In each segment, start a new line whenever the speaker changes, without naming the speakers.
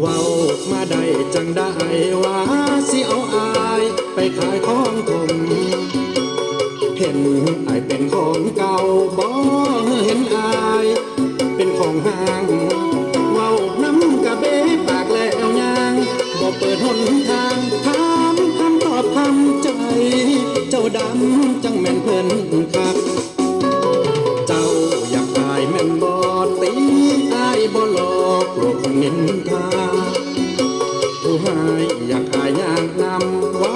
เว้ามาได้จังได้ว่าสิเอาอายไปขายของถมเห็นอายเป็นของเก่าบ่เห็นอายเป็นของห้างเว้าน้ำกะเบปากแล้วยางบ่เปิดหนทางถามคำตอบคำใจ เจ้าดำจังแม่นเพิ่นคักเจ้าอยากตายแม่นบ่ตีอายบ่หลอกโลกคนนินทาายอยากอายอยากนำเว้า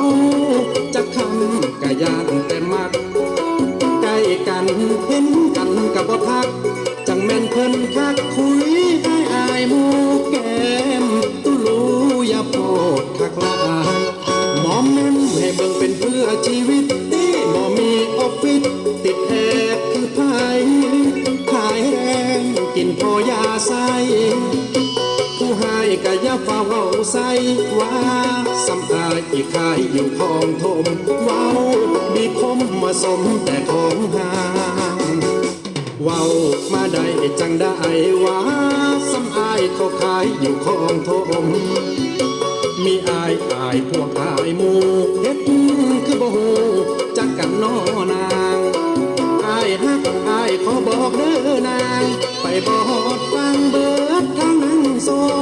จะคำกะยานแต่มักใกล้กันเห็นกันกับบ่ทัก จังแม่นเพิ่นคักคุยให้อายมู ใส่ว่าสำอายอีกขายอยู่คลองถมเว้ามีคมมาสมแต่ของหางเว้ามาได้จังได้ว่าสำอายเขาขายอยู่คลองถมมีอายอายพวกอายมูเฮ็ดคือบ่ฮู้จักกันน้อนางอายฮักอายขอบอกเด้อนาง ไปบอดฟังเบิดทางนั้นสมไปบ่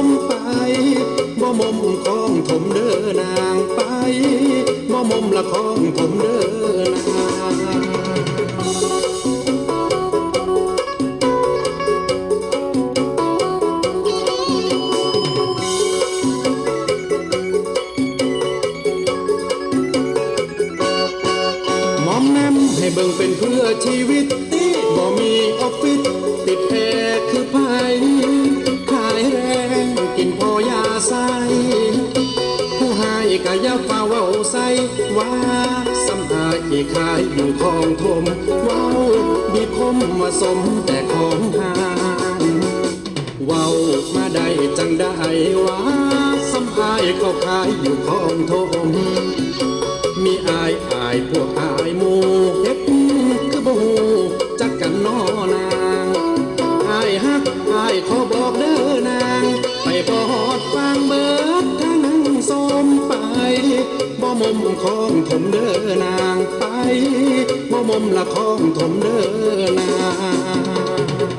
มมของถมเด้อนางไปบ่มมละของถมเด้อนางหมอมแนมให้เบิ่งเป็นเพื่อชีวิตบ่มีออฟฟิศ ว่าสำอายอีขายอยู่ของทมเว้าบีคมมาสมแต่ของหานเว้ามาได้จังได้ว่าสำอายเขาขายอยู่ของทมมีอายอายพวกอายมูเฮ็ด มของถมเด้อนางไปบ่มมละของถมเด้อนาง